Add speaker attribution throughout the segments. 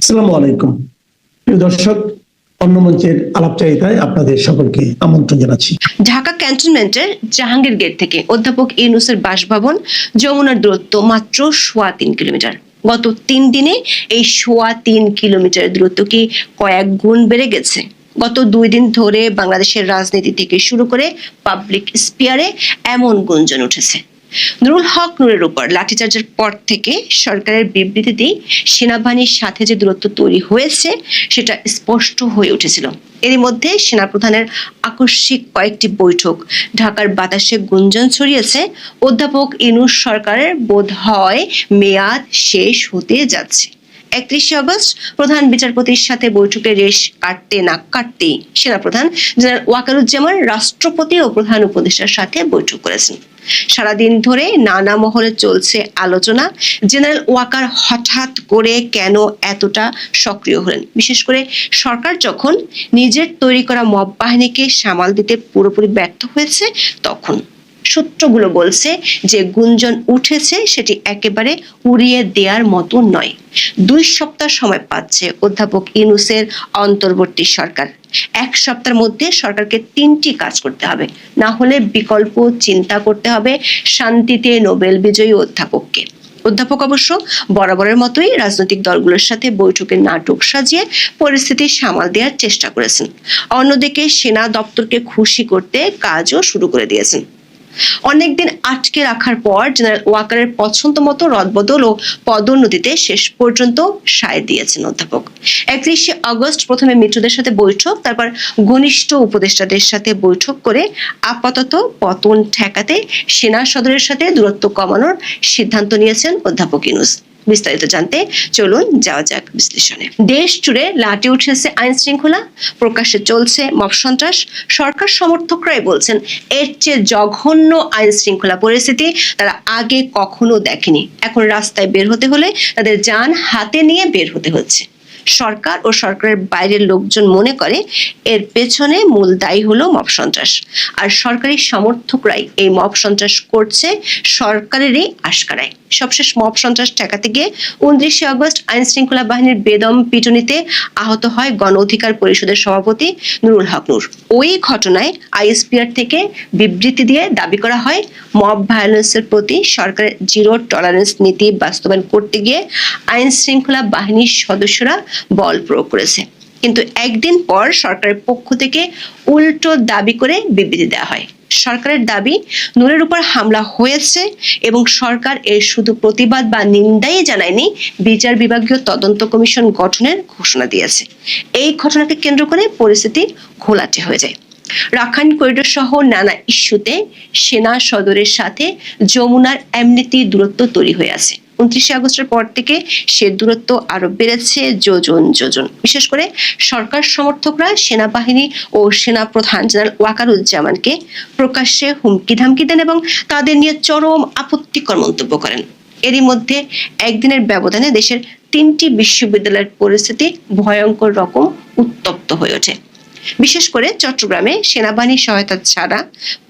Speaker 1: আসসালামু আলাইকুম। প্রিয় দর্শক, অন্য মঞ্চের আলাপচারিতায় আপনাদের সকলকে আমন্ত্রণ জানাচ্ছি।
Speaker 2: ঢাকা ক্যান্টনমেন্টের জাহাঙ্গীর গেট থেকে অধ্যাপক ইউনুসের বাসভবন যমুনার দূরত্ব মাত্র সোয়া তিন কিলোমিটার। গত তিন দিনে এই সোয়া তিন কিলোমিটার দূরত্ব কি কয়েক গুণ বেড়ে গেছে। গত দুই দিন ধরে বাংলাদেশের রাজনীতি থেকে শুরু করে পাবলিক স্পিয়ারে এমন গুঞ্জন উঠেছে। নুরুল হক নুরের উপর লাঠিচার্জের পর থেকে সরকারের বিবৃতিতেই সেনাবাহিনীর সাথে যে দূরত্ব তৈরি হয়েছে, সেটা স্পষ্ট হয়ে উঠেছিল। এরই মধ্যে সেনাপ্রধানের আকস্মিক কয়েকটি বৈঠক, ঢাকার বাতাসে গুঞ্জন ছড়িয়েছে। অধ্যাপক ইনুস সরকারের বোধ হয় মেয়াদ শেষ হতে যাচ্ছে। একত্রিশে আগস্ট প্রধান বিচারপতির সাথে বৈঠকে রেশ কাটতে না কাটতেই সেনাপ্রধান জেনারেল ওয়াকারুজ্জামান রাষ্ট্রপতি ও প্রধান উপদেষ্টার সাথে বৈঠক করেছেন। সারাদিন ধরে নানা মহলে চলছে আলোচনা। জেনারেল ওয়াকার হঠাৎ করে কেন এতটা সক্রিয় হলেন? বিশেষ করে সরকার যখন নিজের তৈরি করা মব বাহিনীকে সামাল দিতে পুরোপুরি ব্যর্থ হয়েছে, তখন সূত্রগুলো বলছে যে গুঞ্জন উঠেছে সেটি একেবারে উড়িয়ে দেওয়ার মতো নয়। দুই সপ্তাহ সময় পাচ্ছে অধ্যাপক ইনুসের অন্তর্বর্তী সরকার। এক সপ্তাহের মধ্যে সরকারকে তিনটি কাজ করতে হবে। না হলে বিকল্প চিন্তা করতে হবে শান্তিতে নোবেল বিজয়ী অধ্যাপককে। অধ্যাপক অবশ্য বরাবরের মতোই রাজনৈতিক দলগুলোর সাথে বৈঠকের নাটক সাজিয়ে পরিস্থিতি সামাল দেওয়ার চেষ্টা করেছেন। অন্যদিকে সেনা দপ্তরকে খুশি করতে কাজও শুরু করে দিয়েছেন। অনেকদিন আটকে রাখার পর জেনারেল ওয়াকারের পছন্দ মতো রদবদল ও পদোন্নতিতে শেষ পর্যন্ত সায় দিয়েছেন অধ্যাপক। একত্রিশে আগস্ট প্রথমে মিত্রদের সাথে বৈঠক, তারপর ঘনিষ্ঠ উপদেষ্টাদের সাথে বৈঠক করে আপাতত পতন ঠেকাতে সেনা সদরের সাথে দূরত্ব কমানোর সিদ্ধান্ত নিয়েছেন অধ্যাপক ইনুস বিস্তারিত জানতে চলুন যাওয়া যাক বিশ্লেষণে। দেশ জুড়ে লাটে উঠেছে আইন শৃঙ্খলা, প্রকাশ্যে চলছে মব সন্ত্রাস। সরকার সমর্থকরাই বলছেন, এর চেয়ে জঘন্য আইন শৃঙ্খলা পরিস্থিতি তারা আগে কখনো দেখেনি। এখন রাস্তায় বের হতে হলে তাদের যান হাতে নিয়ে বের হতে হচ্ছে। সরকার ও সরকারের বাইরের লোকজন মনে করে, এর পেছনে মূল দায়ী হলো মব সন্ত্রাস। আর সরকারি সমর্থকরাই এই মব সন্ত্রাস করছে সরকারেরই আশকারায়। সবশেষ মব সন্ত্রাস ঠেকাতে গিয়ে উনত্রিশে আগস্ট আইন শৃঙ্খলা বাহিনীর বেদম পিটুনিতে আহত হয় গণ অধিকার পরিষদের সভাপতি নুরুল হক নূর। ওই ঘটনায় আইএসপিআর থেকে বিবৃতি দিয়ে দাবি করা হয়, মব ভায়োলেন্সের প্রতি সরকারের জিরো টলারেন্স নীতি বাস্তবায়ন করতে গিয়ে আইন শৃঙ্খলা বাহিনীর সদস্যরা বল প্রয়োগ করেছে। কিন্তু একদিন পর সরকারের পক্ষ থেকে উল্টো দাবি করে বিবৃতি দেওয়া হয়। সরকারের দাবি, নূরের উপর হামলা হয়েছে এবং সরকার এর শুধু প্রতিবাদ বা নিন্দাই জানায়নি, বিচার বিভাগীয় তদন্ত কমিশন গঠনের ঘোষণা দিয়েছে। এই ঘটনাকে কেন্দ্র করে পরিস্থিতি ঘোলাটে হয়ে যায়। রাখাইন করিডোর সহ নানা ইস্যুতে সেনা সদরের সাথে যমুনার এমনিতি দূরত্ব তৈরি হয়ে আছে। উনত্রিশে আগস্টের পর থেকে সে দূরত্ব আরও বেড়েছে, যোজন যোজন। বিশেষ করে সরকার সমর্থকরা, সেনাবাহিনী ও সেনা প্রধান জেনারেল ওয়াকারুজ্জামানকে প্রকাশ্যে হুমকি ধামকি দেন এবং তাদের নিয়ে চরম আপত্তিকর মন্তব্য করেন। এরই মধ্যে একদিনের ব্যবধানে দেশের তিনটি বিশ্ববিদ্যালয়ের পরিস্থিতি ভয়ঙ্কর রকম উত্তপ্ত হয়ে ওঠে। বিশেষ করে চট্টগ্রামে সেনাবাহিনীর সহায়তা ছাড়া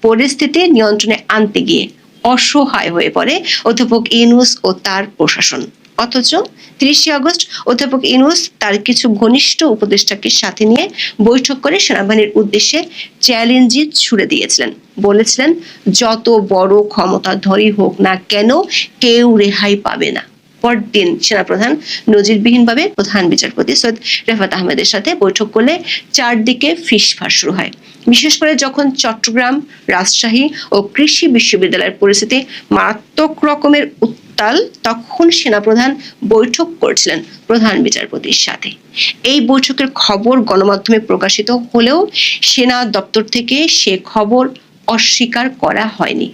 Speaker 2: পরিস্থিতি নিয়ন্ত্রণে আনতে গিয়ে অসহায় হয়ে পড়ে অধ্যাপক ইনুস ও তার প্রশাসন। অথচ তিরিশে আগস্ট অধ্যাপক ইনুস তার কিছু ঘনিষ্ঠ উপদেষ্টাকে সাথে নিয়ে বৈঠক করে সেনাবাহিনীর উদ্দেশ্যে চ্যালেঞ্জই ছুড়ে দিয়েছিলেন। বলেছিলেন, যত বড় ক্ষমতাধরই হোক না কেন, কেউ রেহাই পাবে না। পরদিন সেনাপ্রধান নজিরবিহীনভাবে প্রধান বিচারপতি সৈয়দ রেফাত আহমেদের সাথে বৈঠক করলে চারদিকে ফিসফাস শুরু হয়। বিশেষ করে যখন চট্টগ্রাম, রাজশাহী ও কৃষি বিশ্ববিদ্যালয়ের পরিস্থিতি মারাত্মক রকমের উত্তাল, তখন সেনাপ্রধান বৈঠক করছিলেন প্রধান বিচারপতির সাথে। এই বৈঠকের খবর গণমাধ্যমে প্রকাশিত হলেও সেনা দপ্তর থেকে সে খবর অস্বীকার করা হয়নি।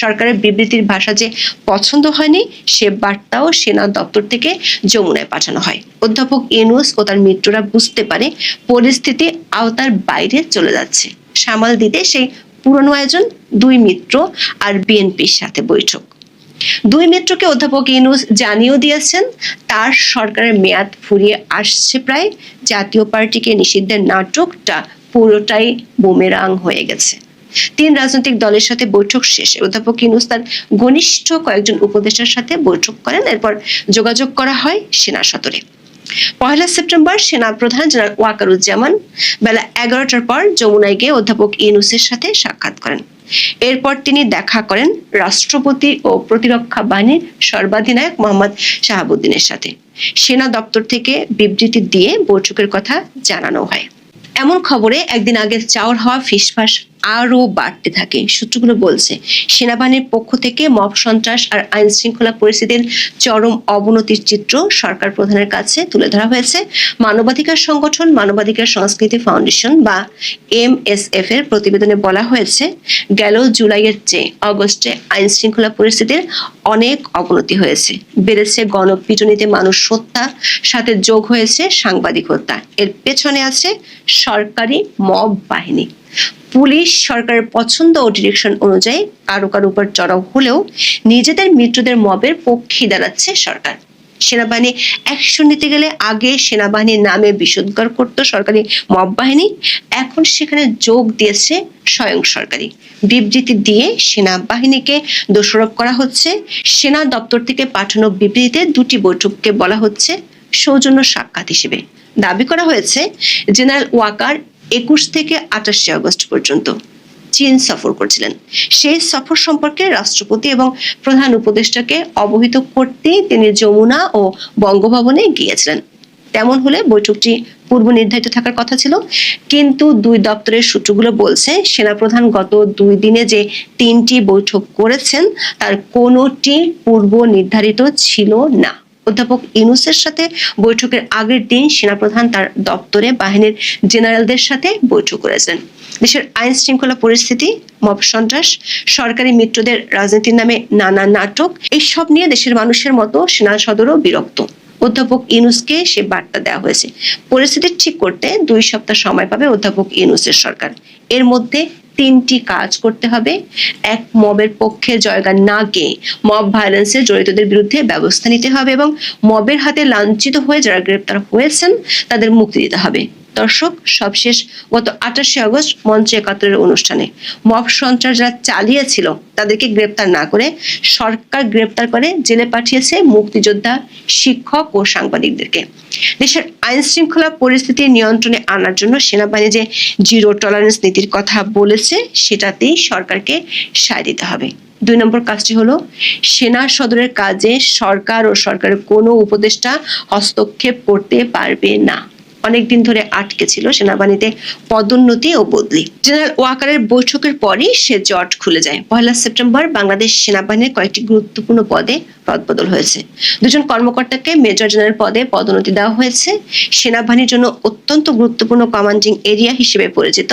Speaker 2: সরকারের বিবৃতির ভাষা যে পছন্দ হয়নি, সে বার্তাও সেনা দপ্তর থেকে যমুনায় পাঠানো হয়। অধ্যাপক ইউনুস ও তার মিত্ররা বুঝতে পারে পরিস্থিতি আওতার বাইরে চলে যাচ্ছে। সামাল দিতে সেই পুরনো আয়োজন, দুই মিত্র আর বিএনপির সাথে বৈঠক। দুই মিত্রকে অধ্যাপক ইউনুস জানিয়েও দিয়েছেন, তার সরকারের মেয়াদ ফুরিয়ে আসছে প্রায়। জাতীয় পার্টিকে নিষিদ্ধের নাটকটা পুরোটাই বুমেরাং হয়ে গেছে। তিন রাজনৈতিক দলের সাথে বৈঠক শেষে অধ্যাপক ইউনুস তার ঘনিষ্ঠ কয়েকজন উপদেষ্টার সাথে বৈঠক করেন। এরপর যোগাযোগ করা হয় সেনা সদরে। পহেলা সেপ্টেম্বর সেনা প্রধান জেনারেল ওয়াকারুজ্জামান বেলা এগারোটার পর যমুনায় গিয়ে অধ্যাপক ইউনুসের সাথে সাক্ষাৎ করেন। এরপর তিনি দেখা করেন রাষ্ট্রপতি ও প্রতিরক্ষা বাহিনীর সর্বাধিনায়ক মোহাম্মদ শাহাবুদ্দিনের সাথে। সেনা দপ্তর থেকে বিবৃতি দিয়ে বৈঠকের কথা জানানো হয়। এমন খবরে একদিন আগে চাওয়ার হওয়া ফিসফাস আরও বাড়তে থাকে। সূত্রগুলো বলছে, সেনাবাহিনীর পক্ষ থেকে মব সন্ত্রাস আর আইন শৃঙ্খলা পরিস্থিতির চরম অবনতির চিত্র সরকার প্রধানের কাছে তুলে ধরা হয়েছে। মানবাধিকার সংগঠন, মানবাধিকার সংস্কৃতি ফাউন্ডেশন বা এমএসএফ এর প্রতিবেদনে বলা হয়েছে, গেল জুলাইয়ের চেয়ে অগস্টে আইন শৃঙ্খলা পরিস্থিতির অনেক অবনতি হয়েছে। বেড়েছে গণপিটুনিতে মানুষ হত্যা, সাথে যোগ হয়েছে সাংবাদিক হত্যা। এর পেছনে আছে সরকারি মব বাহিনী। পুলিশ সরকারের পছন্দ ও ডিরেকশন অনুযায়ী কারও কারও উপর চড়াও হলেও নিজেদের মিত্রদের মবের পক্ষে দাঁড়াচ্ছে সরকার। সেনাবাহিনী অ্যাকশন নিতে গেলে আগে সেনাবাহিনীর নামে বিশুদ্ধার করত সরকারি মব বাহিনী। এখন সেখানে যোগ দিয়েছে স্বয়ং সরকারি। বিবৃতি দিয়ে সেনাবাহিনীকে দোষারোপ করা হচ্ছে। সেনা দপ্তর থেকে পাঠানো বিবৃতিতে দুটি বৈঠককে বলা হচ্ছে সৌজন্য সাক্ষাৎ হিসেবে। দাবি করা হয়েছে, জেনারেল ওয়াকার একুশ থেকে আঠাশে আগস্ট পর্যন্ত চীন সফর করছিলেন। সেই সফর সম্পর্কে রাষ্ট্রপতি এবং প্রধান উপদেষ্টাকে অবহিত করতে তিনি যমুনা ও বঙ্গভবনে গিয়েছিলেন। তেমন হলে বৈঠকটি পূর্ব নির্ধারিত থাকার কথা ছিল। কিন্তু দুই দপ্তরের সূত্রগুলো বলছে, সেনাপ্রধান গত দুই দিনে যে তিনটি বৈঠক করেছেন, তার কোনোটি পূর্ব নির্ধারিত ছিল না। অধ্যাপক ইনুসের সাথে বৈঠকের আগের দিন সেনাপ্রধান তার দপ্তরে বাহিনীর জেনারেলদের সাথে বৈঠক করেছেন। দেশের আইন শৃঙ্খলা পরিস্থিতি, মব সন্ত্রাস, সরকারি মিত্রদের রাজনীতির নামে নানা নাটক, এইসব নিয়ে দেশের মানুষের মতো সেনা সদরও বিরক্ত। অধ্যাপক ইনুসকে সে বার্তা দেওয়া হয়েছে। পরিস্থিতি ঠিক করতে দুই সপ্তাহ সময় পাবে অধ্যাপক ইনুসের সরকার। এর মধ্যে তিনটি কাজ করতে হবে। এক, মবের পক্ষে জয়গান না গিয়ে মব ভায়োলেন্সে জড়িতদের বিরুদ্ধে ব্যবস্থা নিতে হবে এবং মবের হাতে লাঞ্ছিত হয়ে যারা গ্রেপ্তার হয়েছেন, তাদের মুক্তি দিতে হবে। দর্শক, সবশেষ গত আঠাশে আগস্ট মঞ্চে একাত্তরের অনুষ্ঠানে। মব সন্ত্রাস যারা চালিয়েছিল, তাদেরকে গ্রেপ্তার না করে সরকার গ্রেপ্তার করে জেলে পাঠিয়েছে মুক্তিযোদ্ধা, শিক্ষক ও সাংবাদিকদেরকে। দেশের আইন শৃঙ্খলা পরিস্থিতি নিয়ন্ত্রণে আনার জন্য সেনাবাহিনী যে জিরো টলারেন্স নীতির কথা বলেছে, সেটাতেই সরকারকে সায় দিতে হবে। দুই নম্বর কাজটি হলো, সেনা সদরের কাজে সরকার ও সরকারের কোনো উপদেষ্টা হস্তক্ষেপ করতে পারবে না। অনেকদিন ধরে আটকে ছিল সেনাবাহিনীতে পদোন্নতি ও বদলি। জেনারেল ওয়াকারের বৈঠকের পরই সে জট খুলে যায়। পয়লা সেপ্টেম্বর বাংলাদেশ সেনাবাহিনীর কয়েকটি গুরুত্বপূর্ণ পদে রদবদল হয়েছে। দুজন কর্মকর্তাকে মেজর জেনারেল পদে পদোন্নতি দেওয়া হয়েছে। সেনাবাহিনীর জন্য অত্যন্ত গুরুত্বপূর্ণ কমান্ডিং এরিয়া হিসেবে পরিচিত।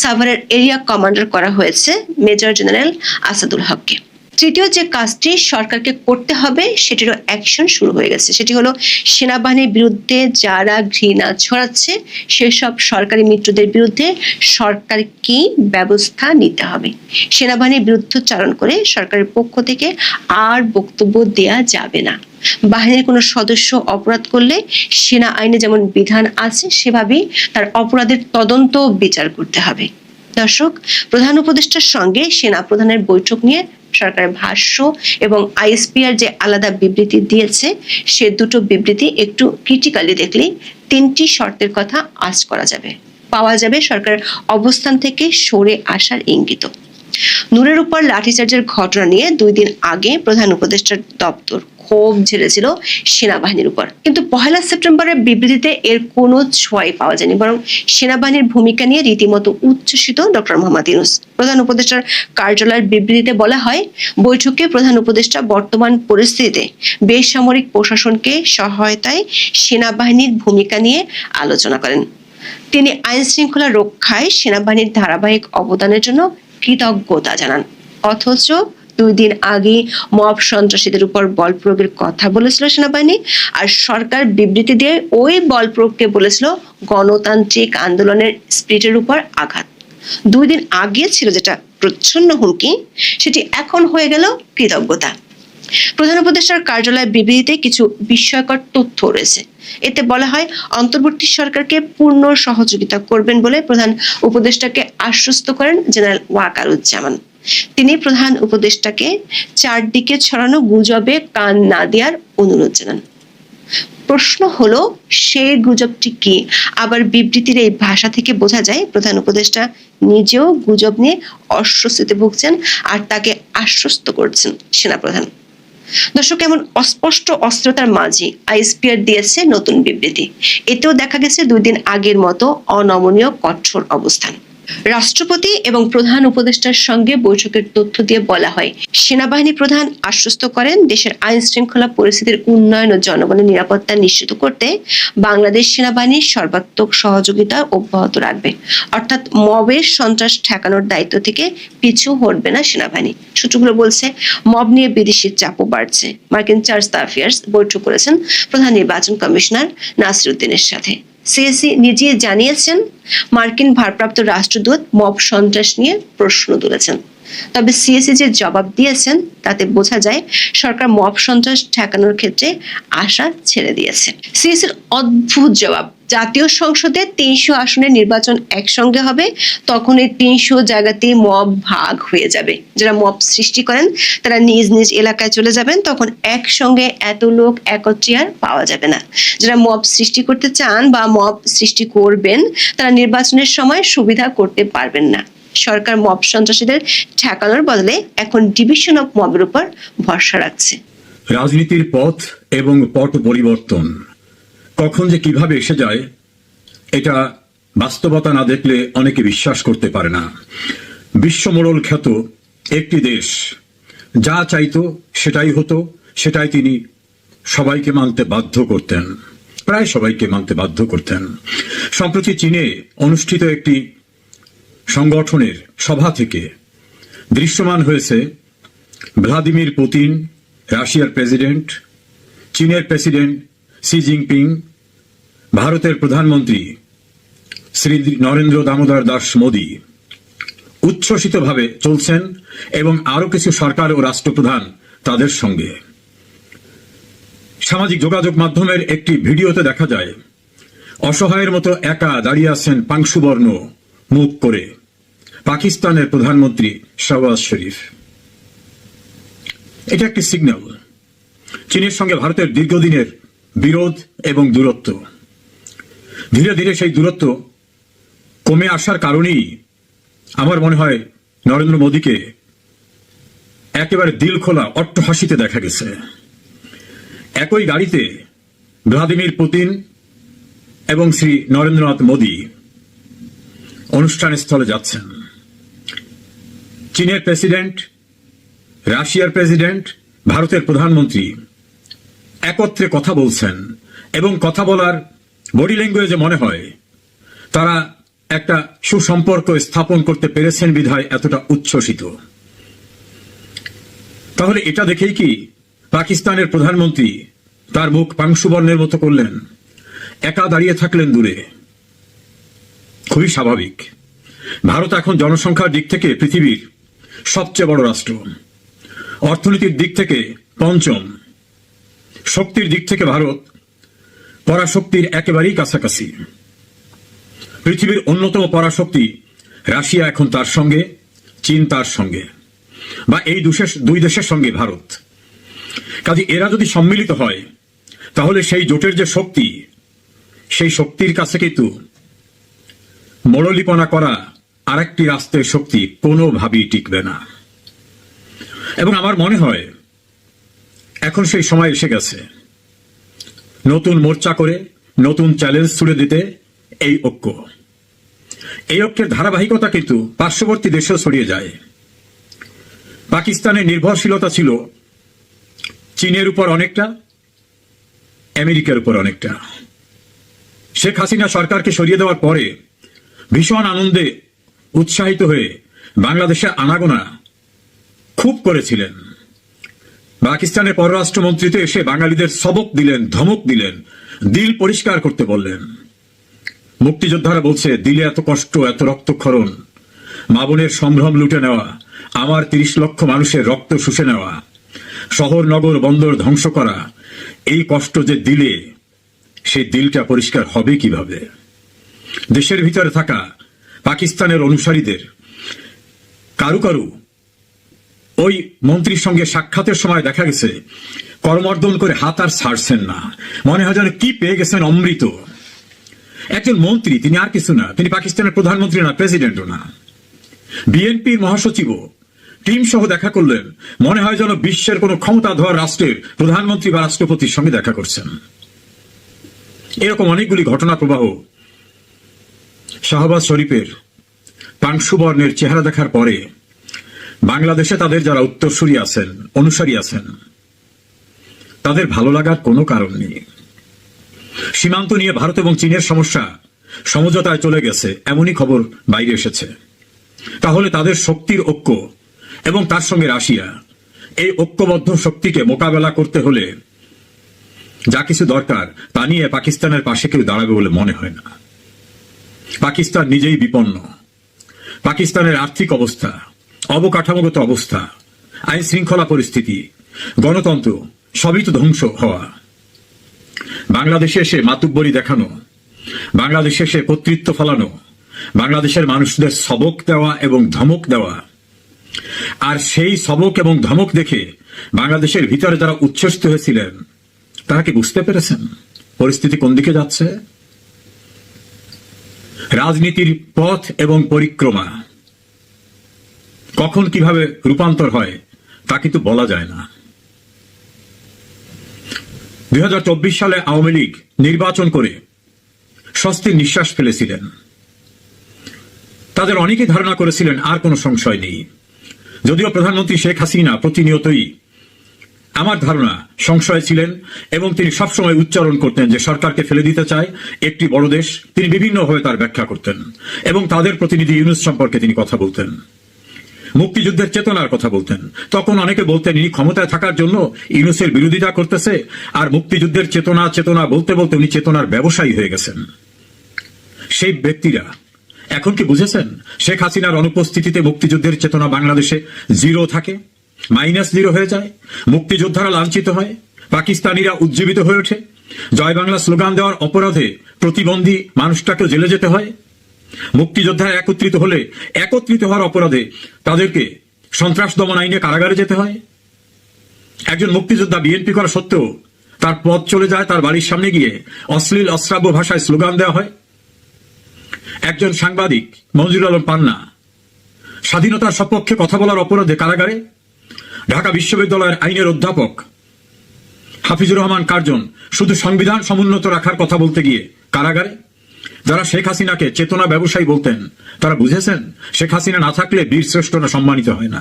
Speaker 2: সাভারের এরিয়া কমান্ডার করা হয়েছে মেজর জেনারেল আসাদুল হককে। তৃতীয় যে কাজটি সরকারকে করতে হবে, সেটিরও অ্যাকশন শুরু হয়ে গেছে। সেটি হলো, সেনাবাহিনীর বিরুদ্ধে যারা ঘৃণা ছড়াচ্ছে, সেসব সরকারি মিত্রদের বিরুদ্ধে সরকার কি ব্যবস্থা নিতে হবে? সেনাবাহিনীর বিরুদ্ধচারণ করে সরকারের পক্ষ থেকে আর বক্তব্য দেয়া যাবে না। বাহিনীর কোনো সদস্য অপরাধ করলে, সেনা আইনে যেমন বিধান আছে, সেভাবেই তার অপরাধের তদন্ত বিচার করতে হবে। দর্শক, প্রধান উপদেষ্টার সঙ্গে সেনা প্রধানের বৈঠক নিয়ে সরকারের ভাষ্য এবং আইএসপিআর যে আলাদা বিবৃতি দিয়েছে, সে দুটো বিবৃতি একটু ক্রিটিক্যালি দেখলে তিনটি শর্তের কথা আজ করা যাবে। পাওয়া যাবে সরকার অবস্থান থেকে সরে আসার ইঙ্গিত। নূরের উপর লাঠিচার্জের ঘটনা নিয়ে দুই দিন আগে প্রধান উপদেষ্টার দপ্তর ক্ষোভ ঝেড়েছিল সেনাবাহিনীর উপর। কিন্তু পহেলা সেপ্টেম্বরের বিবৃতিতে এর কোনো ছোঁয়াই পাওয়া যায়নি, বরং সেনাবাহিনীর ভূমিকা নিয়ে রীতিমতো উচ্ছ্বসিত ডক্টর মোহাম্মদ ইউনুস। প্রধান উপদেষ্টার কার্যালয়ের বিবৃতিতে বলা হয়, বৈঠকে প্রধান উপদেষ্টা বর্তমান পরিস্থিতিতে বেসামরিক প্রশাসনকে সহায়তায় সেনাবাহিনীর ভূমিকা নিয়ে আলোচনা করেন। তিনি আইন শৃঙ্খলা রক্ষায় সেনাবাহিনীর ধারাবাহিক অবদানের জন্য কৃতজ্ঞতা জানান। অথচ দুই দিন আগে মব সন্ত্রাসীদের উপর বল প্রয়োগের কথা বলেছিল সেনাবাহিনী, আর সরকার বিবৃতি দিয়ে ওই বল প্রয়োগকে বলেছিল গণতান্ত্রিক আন্দোলনের স্পিরিটের উপর আঘাত। দুই দিন আগে ছিল যেটা প্রচ্ছন্ন হুমকি, সেটি এখন হয়ে গেল কৃতজ্ঞতা। প্রধান উপদেষ্টার কার্যালয় বিবৃতিতে কিছু বিস্ময়কর তথ্য রয়েছে। এতে বলা হয় অন্তর্বর্তী সরকারকে পূর্ণ সহযোগিতা করবেন বলে প্রধান উপদেষ্টাকে আশ্বস্ত করেন জেনারেল ওয়াকারুজ্জামান। তিনি প্রধান উপদেষ্টাকে চারদিকে ছড়ানো গুজবে কান না দেওয়ার অনুরোধ জানান। প্রশ্ন হলো সেই গুজবটি কি? আবার বিবৃতির এই ভাষা থেকে বোঝা যায়, প্রধান উপদেষ্টা নিজেও গুজব নিয়ে অস্বস্তিতে ভুগছেন আর তাকে আশ্বস্ত করছেন সেনাপ্রধান। দর্শক, এমন অস্পষ্ট অস্ত্রতার মাঝে আইএসপিআর দিয়েছে নতুন বিবৃতি। এতেও দেখা গেছে দুই দিন আগের মতো অনমনীয় কঠোর অবস্থান। রাষ্ট্রপতি এবং প্রধান উপদেষ্টার সঙ্গে বৈঠকের তথ্য দিয়ে বলা হয়। সেনাবাহিনী প্রধান আশ্বস্ত করেন, দেশের আইন শৃঙ্খলা পরিস্থিতির উন্নয়ন ও জনগণের নিরাপত্তা নিশ্চিত করতে বাংলাদেশ সেনাবাহিনীর সর্বাত্মক সহযোগিতা অব্যাহত রাখবে। অর্থাৎ মবের সন্ত্রাস ঠেকানোর দায়িত্ব থেকে পিছু হটবে না সেনাবাহিনী। সূত্রগুলো বলছে, মব নিয়ে বিদেশির চাপও বাড়ছে। মার্কিন চার্জ অ্যাফেয়ার্স বৈঠক করেছেন প্রধান নির্বাচন কমিশনার নাসিরুদ্দিনের সাথে। সিএসি নিজে জানিয়েছেন মার্কিন ভারপ্রাপ্ত রাষ্ট্রদূত মব সন্ত্রাস নিয়ে প্রশ্ন তুলেছেন। তবে সিএসি যে জবাব দিয়েছেন, তাতে বোঝা যায় সরকার মব সন্ত্রাস ঠেকানোর ক্ষেত্রে আশা ছেড়ে দিয়েছে। সিএসির অদ্ভুত জবাব, জাতীয় সংসদে তিনশো আসনের নির্বাচন একসঙ্গে হবে, তখন এই তিনশো জায়গাতে মব ভাগ হয়ে যাবে। যারা মব সৃষ্টি করেন, তারা নিজ নিজ এলাকায় চলে যাবেন, তখন একসঙ্গে এত লোক একত্রে আর পাওয়া যাবে না। যারা মব সৃষ্টি করতে চান বা মব সৃষ্টি করবেন, তারা নির্বাচনের সময় সুবিধা করতে পারবেন না। সরকার মব সন্ত্রাসীদের ঠেকানোর বদলে এখন ডিভিশন অফ মবের উপর ভরসা রাখছে।
Speaker 3: রাজনীতির পথ এবং পট পরিবর্তন, কখন যে কীভাবে এসে যায়, এটা বাস্তবতা না দেখলে অনেকে বিশ্বাস করতে পারে না। বিশ্বমোড়ল খ্যাত একটি দেশ, যা চাইতো সেটাই হতো, সেটাই তিনি সবাইকে মানতে বাধ্য করতেন, প্রায় সবাইকে মানতে বাধ্য করতেন। সম্প্রতি চীনে অনুষ্ঠিত একটি সংগঠনের সভা থেকে দৃশ্যমান হয়েছে ভ্লাদিমির পুতিন, রাশিয়ার প্রেসিডেন্ট, চীনের প্রেসিডেন্ট শি জিনপিং, ভারতের প্রধানমন্ত্রী শ্রী নরেন্দ্র দামোদর দাস মোদী। উচ্ছ্বসিতভাবে চলছেন এবং আরও কিছু সরকার ও রাষ্ট্রপ্রধান তাদের সঙ্গে। সামাজিক যোগাযোগ মাধ্যমের একটি ভিডিওতে দেখা যায়, অসহায়ের মতো একা দাঁড়িয়ে আছেন পাংশুবর্ণ মুখ করে। পাকিস্তানের প্রধানমন্ত্রী শাহবাজ শরীফ। এটা একটি সিগন্যাল চীনের সঙ্গে ভারতের দীর্ঘদিনের বিরোধ এবং দূরত্ব। ধীরে ধীরে সেই দূরত্ব কমে আসার কারণেই আমার মনে হয় নরেন্দ্র মোদীকে একেবারে দিল খোলা অট্টহাসিতে দেখা গেছে। একই গাড়িতে ভ্লাদিমির পুতিন এবং শ্রী নরেন্দ্রনাথ মোদী অনুষ্ঠান স্থলে যাচ্ছেন। চীনের প্রেসিডেন্ট, রাশিয়ার প্রেসিডেন্ট, ভারতের প্রধানমন্ত্রী একত্রে কথা বলছেন এবং কথা বলার বডি ল্যাঙ্গুয়েজে মনে হয় তারা একটা সুসম্পর্ক স্থাপন করতে পেরেছেন বিধায় এতটা উচ্ছ্বসিত। তাহলে এটা দেখেই কি পাকিস্তানের প্রধানমন্ত্রী তার মুখ পাংশুবর্ণের মতো করলেন, একা দাঁড়িয়ে থাকলেন দূরে। খুবই স্বাভাবিক। ভারত এখন জনসংখ্যার দিক থেকে পৃথিবীর সবচেয়ে বড় রাষ্ট্র। অর্থনীতির দিক থেকে পঞ্চম। শক্তির দিক থেকে ভারত পরাশক্তির একেবারেই কাছাকাছি। পৃথিবীর অন্যতম পরাশক্তি রাশিয়া এখন তার সঙ্গে, চীন তার সঙ্গে, বা এই দুশের- দুই দেশের সঙ্গে ভারত। কাজে এরা যদি সম্মিলিত হয়, তাহলে সেই জোটের যে শক্তি, সেই শক্তির কাছে কিন্তু মরলিপনা করা আরেকটি রাষ্ট্রের শক্তি কোনোভাবেই টিকবে না। এবং আমার মনে হয়, এখন সেই সময় এসে গেছে। নতুন মোর্চা করে, নতুন চ্যালেঞ্জ ছুড়ে দিতে এই ঐক্য। এই ঐক্যের ধারাবাহিকতা কিন্তু পার্শ্ববর্তী দেশেও ছড়িয়ে যায়। পাকিস্তানের নির্ভরশীলতা ছিল চীনের উপর অনেকটা, আমেরিকার উপর অনেকটা। শেখ হাসিনা সরকারকে সরিয়ে দেওয়ার পরে ভীষণ আনন্দে উৎসাহিত হয়ে বাংলাদেশে আনাগোনা খুব করেছিলেন। পাকিস্তানের পররাষ্ট্রমন্ত্রীতে এসে বাঙালিদের সবক দিলেন, ধমক দিলেন, দিল পরিষ্কার করতে বললেন। মুক্তিযোদ্ধারা বলছে, দিলে এত কষ্ট, এত রক্তক্ষরণ, মা বোনের সম্ভ্রম লুটে নেওয়া, আমার তিরিশ লক্ষ মানুষের রক্ত শুষে নেওয়া, শহর, নগর, বন্দর ধ্বংস করা, এই কষ্ট যে দিলে, সেই দিলটা পরিষ্কার হবে কীভাবে? দেশের ভিতরে থাকা পাকিস্তানের অনুসারীদের কারু কারু ওই মন্ত্রীর সঙ্গে সাক্ষাতের সময় দেখা গেছে, করমর্দন করে হাত আর ছাড়ছেন না। মনে হয় যেন কি পেয়ে গেছেন অমৃত। একজন মন্ত্রী, তিনি আর কিছু না, তিনি পাকিস্তানের প্রধানমন্ত্রী না, প্রেসিডেন্টও না। বিএনপির মহাসচিবও টিম সহ দেখা করলেন, মনে হয় যেন বিশ্বের কোন ক্ষমতাধর রাষ্ট্রের প্রধানমন্ত্রী বা রাষ্ট্রপতির সঙ্গে দেখা করছেন। এরকম অনেকগুলি ঘটনা প্রবাহ শাহবাজ শরীফের পাংশু বর্ণের চেহারা দেখার পরে বাংলাদেশে তাদের যারা উত্তরসূরি আছেন, অনুসারী আছেন, তাদের ভালো লাগার কোনো কারণ নেই। সীমান্ত নিয়ে ভারত এবং চীনের সমস্যা সমঝোতায় চলে গেছে, এমনই খবর বাইরে এসেছে। তাহলে তাদের শক্তির ঐক্য এবং তার সঙ্গে রাশিয়া, এই ঐক্যবদ্ধ শক্তিকে মোকাবেলা করতে হলে যা কিছু দরকার তা নিয়ে পাকিস্তানের পাশে কেউ দাঁড়াবে বলে মনে হয় না। পাকিস্তান নিজেই বিপন্ন। পাকিস্তানের আর্থিক অবস্থা, অবকাঠামোগত অবস্থা আইন শৃঙ্খলা পরিস্থিতি, গণতন্ত্র, সবই তো ধ্বংস হওয়া। বাংলাদেশে এসে মাতুব্বরি দেখানো, বাংলাদেশে এসে কর্তৃত্ব ফলানো, বাংলাদেশের মানুষদের সবক দেওয়া এবং ধমক দেওয়া। আর সেই সবক এবং ধমক দেখে বাংলাদেশের ভিতরে যারা উচ্ছ্বসিত হয়েছিলেন, তারা কি বুঝতে পেরেছেন? পরিস্থিতি কোন দিকে যাচ্ছে? রাজনীতির পথ এবং পরিক্রমা। কখন কীভাবে রূপান্তর হয়, তা কিন্তু বলা যায় না। দু হাজার চব্বিশ সালে আওয়ামী লীগ নির্বাচন করে স্বস্তির নিঃশ্বাস ফেলেছিলেন। তাদের অনেকে ধারণা করেছিলেন, আর কোনো সংশয় নেই। যদিও প্রধানমন্ত্রী শেখ হাসিনা প্রতিনিয়তই আমার ধারণা সংশয় ছিলেন এবং তিনি সবসময় উচ্চারণ করতেন যে সরকারকে ফেলে দিতে চায় একটি বড় দেশ, তিনি বিভিন্নভাবে তার ব্যাখ্যা করতেন এবং তাদের প্রতিনিধি ইউনুস সম্পর্কে তিনি কথা বলতেন। মুক্তিযুদ্ধের চেতনার কথা বলতেন। তখন অনেকে বলতেন, ইনি ক্ষমতায় থাকার জন্য ইউনুসের বিরোধিতা করতেছে আর মুক্তিযুদ্ধের চেতনা চেতনা বলতে বলতে উনি চেতনার ব্যবসায়ী হয়ে গেছেন। সেই ব্যক্তিরা, এখন কি বুঝেছেন? শেখ হাসিনার অনুপস্থিতিতে মুক্তিযুদ্ধের চেতনা বাংলাদেশে জিরো থাকে? মাইনাস জিরো হয়ে যায়, মুক্তিযোদ্ধারা লাঞ্ছিত হয়, পাকিস্তানিরা উজ্জীবিত হয়ে ওঠে। জয় বাংলা স্লোগান দেওয়ার অপরাধে প্রতিবন্ধী মানুষটাকে জেলে যেতে হয়। মুক্তিযোদ্ধারা একত্রিত হলে, একত্রিত হওয়ার অপরাধে তাদেরকে সন্ত্রাস দমন আইনে কারাগারে যেতে হয়। একজন মুক্তিযোদ্ধা বিএনপি করা সত্ত্বেও তার পথ চলে যায়, তার বাড়ির সামনে গিয়ে অশ্লীল, অশ্রাব্য ভাষায় স্লোগান দেওয়া হয়। একজন সাংবাদিক মঞ্জুর আলম পান্না স্বাধীনতার সপক্ষে কথা বলার অপরাধে কারাগারে ঢাকা বিশ্ববিদ্যালয়ের আইনের অধ্যাপক। হাফিজুর রহমান কার্জন, শুধু সংবিধান সমুন্নত রাখার কথা বলতে গিয়ে কারাগারে? যারা শেখ হাসিনাকে চেতনা ব্যবসায়ী বলতেন, তারা বুঝেছেন, শেখ হাসিনা না থাকলে বীর শ্রেষ্ঠরা সম্মানিত হয় না।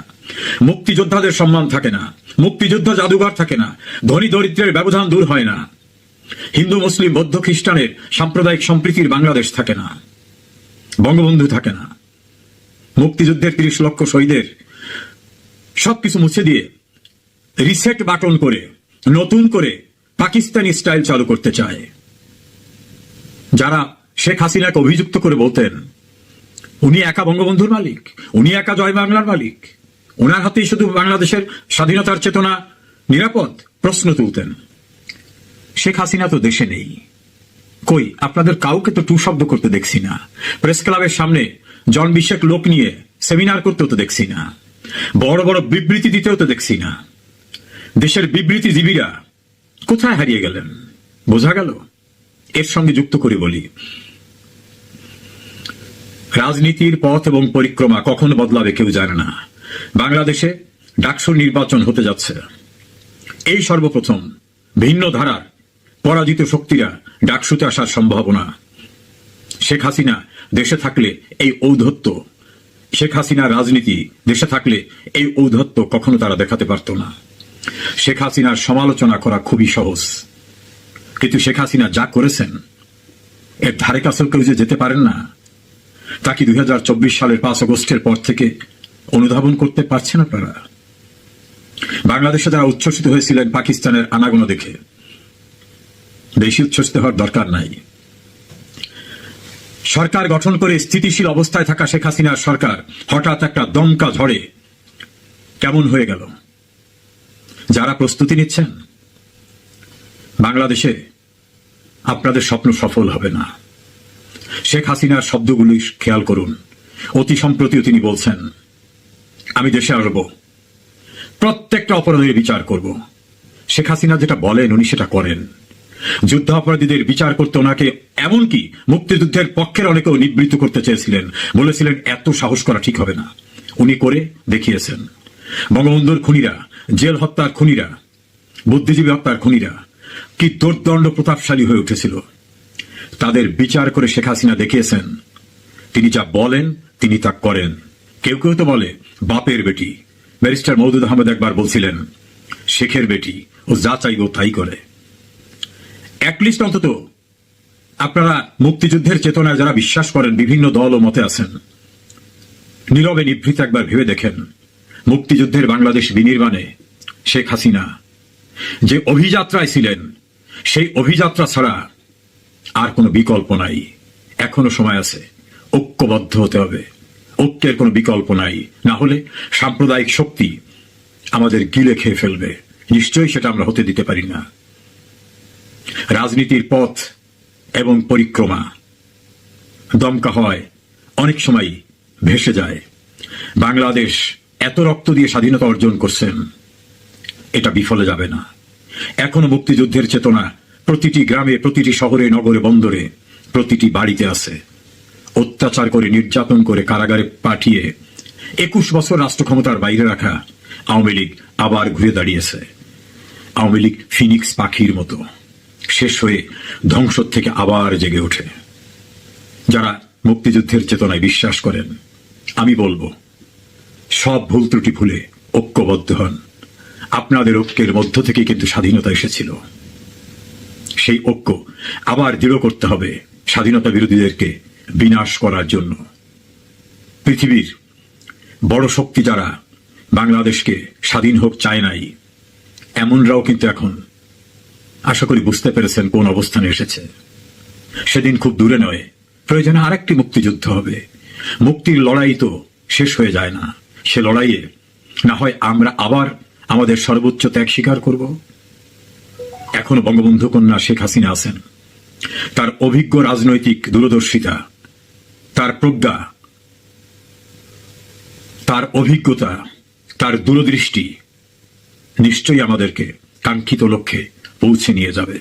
Speaker 3: মুক্তিযোদ্ধাদের সম্মান থাকে না, মুক্তিযুদ্ধ জাদুঘর থাকে না, ধনী দরিদ্রের ব্যবধান দূর হয় না। হিন্দু, মুসলিম, বৌদ্ধ, খ্রিস্টানের সাম্প্রদায়িক সম্প্রীতির বাংলাদেশ থাকে না, বঙ্গবন্ধু থাকে না। মুক্তিযুদ্ধের তিরিশ লক্ষ শহীদের সবকিছু মুছে দিয়ে রিসেট বাটন করে, নতুন করে পাকিস্তানি স্টাইল চালু করতে চায়। যারা শেখ হাসিনাকে অভিযুক্ত করে বলতেন, উনি একা বঙ্গবন্ধুর মালিক, উনি একা জয় বাংলার মালিক ওনার হাতেই শুধু বাংলাদেশের স্বাধীনতার চেতনা নিরাপদ? প্রশ্ন তুলতেন। শেখ হাসিনা তো দেশে নেই। কই, আপনাদের কাউকে তো টু শব্দ করতে দেখছি না। প্রেস ক্লাবের সামনে জন বিশেক লোক নিয়ে সেমিনার করতেও তো দেখছি না। বড় বড় বিবৃতি দিতেও তো দেখছি না। দেশের বিবৃতিজীবীরা কোথায় হারিয়ে গেলেন? বোঝা গেল? এর সঙ্গে যুক্ত করে বলি। রাজনীতির পথ এবং পরিক্রমা কখন বদলাবে কেউ জানে না। বাংলাদেশে ডাকসুর নির্বাচন হতে যাচ্ছে। এই সর্বপ্রথম ভিন্ন ধারার পরাজিত শক্তিরা ডাকসুতে আসার সম্ভাবনা। শেখ হাসিনা দেশে থাকলে এই ঔদ্ধত্য শেখ হাসিনার রাজনীতি দেশে থাকলে এই ঔদ্ধত্য কখনো তারা দেখাতে পারত না। শেখ হাসিনার সমালোচনা করা খুবই সহজ। কিন্তু শেখ হাসিনা যা করেছেন, এর ধারে কাছেও কেউ যে যেতে পারেন না, তা কি দুই হাজার চব্বিশ সালের পাঁচ আগস্টের পর থেকে অনুধাবন করতে পারছেন আপনারা? বাংলাদেশে যারা উচ্ছ্বসিত হয়েছিলেন, পাকিস্তানের আনাগোনা দেখে। বেশি উচ্ছ্বসিত হওয়ার দরকার নাই। সরকার গঠন করে স্থিতিশীল অবস্থায় থাকা শেখ হাসিনার সরকার হঠাৎ একটা দমকা ঝড়ে কেমন হয়ে গেল? যারা প্রস্তুতি নিচ্ছেন, বাংলাদেশে আপনাদের স্বপ্ন সফল হবে না। শেখ হাসিনার শব্দগুলি খেয়াল করুন। অতি সম্প্রতিও তিনি বলছেন, আমি দেশে আসব। প্রত্যেকটা অপরাধের বিচার করব। শেখ হাসিনা যেটা বলেন, উনি সেটা করেন। যুদ্ধাপরাধীদের বিচার করতে ওনাকে এমনকি মুক্তিযুদ্ধের পক্ষের অনেকেও নিবৃত্ত করতে চেয়েছিলেন। বলেছিলেন, এত সাহস করা ঠিক হবে না। উনি করে দেখিয়েছেন। বঙ্গবন্ধুর খুনিরা, জেল হত্যার খুনিরা, বুদ্ধিজীবী হত্যার খুনিরা, কি দুর্দণ্ড প্রতাপশালী হয়ে উঠেছিল। তাদের বিচার করে শেখ হাসিনা দেখিয়েছেন, তিনি যা বলেন, তিনি তা করেন। কেউ কেউ তো বলে, বাপের বেটি। ব্যারিস্টার মৌদুদ আহমেদ একবার বলছিলেন, শেখের বেটি, ও যা চাইব তাই করে। অ্যাটলিস্ট অন্তত। আপনারা মুক্তিযুদ্ধের চেতনায় যারা বিশ্বাস করেন, বিভিন্ন দল ও মতে আছেন, নীরবে নিভৃত একবার ভেবে দেখেন, মুক্তিযুদ্ধের বাংলাদেশ বিনির্মাণে শেখ হাসিনা যে অভিযাত্রায় ছিলেন, সেই অভিযাত্রা ছাড়া আর কোনো বিকল্প নাই। এখনও সময় আছে, ঐক্যবদ্ধ হতে হবে। ঐক্যের কোনো বিকল্প নাই। না হলে সাম্প্রদায়িক শক্তি আমাদের গিলে খেয়ে ফেলবে। নিশ্চয়ই সেটা আমরা হতে দিতে পারি না। রাজনীতির পথ এবং পরিক্রমা। দমকা হয়, অনেক সময় ভেসে যায়। বাংলাদেশ এত রক্ত দিয়ে স্বাধীনতা অর্জন করছেন, এটা বিফলে যাবে না। এখনও মুক্তিযুদ্ধের চেতনা প্রতিটি গ্রামে, প্রতিটি শহরে, নগরে, বন্দরে, প্রতিটি বাড়িতে আছে। অত্যাচার করে, নির্যাতন করে কারাগারে পাঠিয়ে একুশ বছর রাষ্ট্র ক্ষমতার বাইরে রাখা আওয়ামী লীগ আবার ঘুরে দাঁড়িয়েছে। আওয়ামী লীগ ফিনিক্স পাখির মতো। শেষ হয়ে ধ্বংস থেকে আবার জেগে ওঠে। যারা মুক্তিযুদ্ধের চেতনায় বিশ্বাস করেন, আমি বলব, সব ভুল ত্রুটি ভুলে ঐক্যবদ্ধ হন। আপনাদের ঐক্যের মধ্য থেকে কিন্তু স্বাধীনতা এসেছিল। সেই ঐক্য আবার দৃঢ় করতে হবে স্বাধীনতা বিরোধীদেরকে বিনাশ করার জন্য। পৃথিবীর বড় শক্তি যারা বাংলাদেশকে স্বাধীন হোক চায় নাই, এমনরাও কিন্তু এখন আশা করি বুঝতে পেরেছেন কোন অবস্থানে এসেছে। সেদিন খুব দূরে নয়, প্রয়োজনে আরেকটি মুক্তিযুদ্ধ হবে। মুক্তির লড়াই তো শেষ হয়ে যায় না। সে লড়াইয়ে না হয় আমরা আবার আমাদের সর্বোচ্চ ত্যাগ স্বীকার করব? এখনও বঙ্গবন্ধু কন্যা শেখ হাসিনা আছেন। তার অভিজ্ঞ রাজনৈতিক দূরদর্শিতা, তার প্রজ্ঞা, তার অভিজ্ঞতা, তার দূরদৃষ্টি নিশ্চয়ই আমাদেরকে কাঙ্ক্ষিত লক্ষ্যে পৌঁছে নিয়ে যাবে।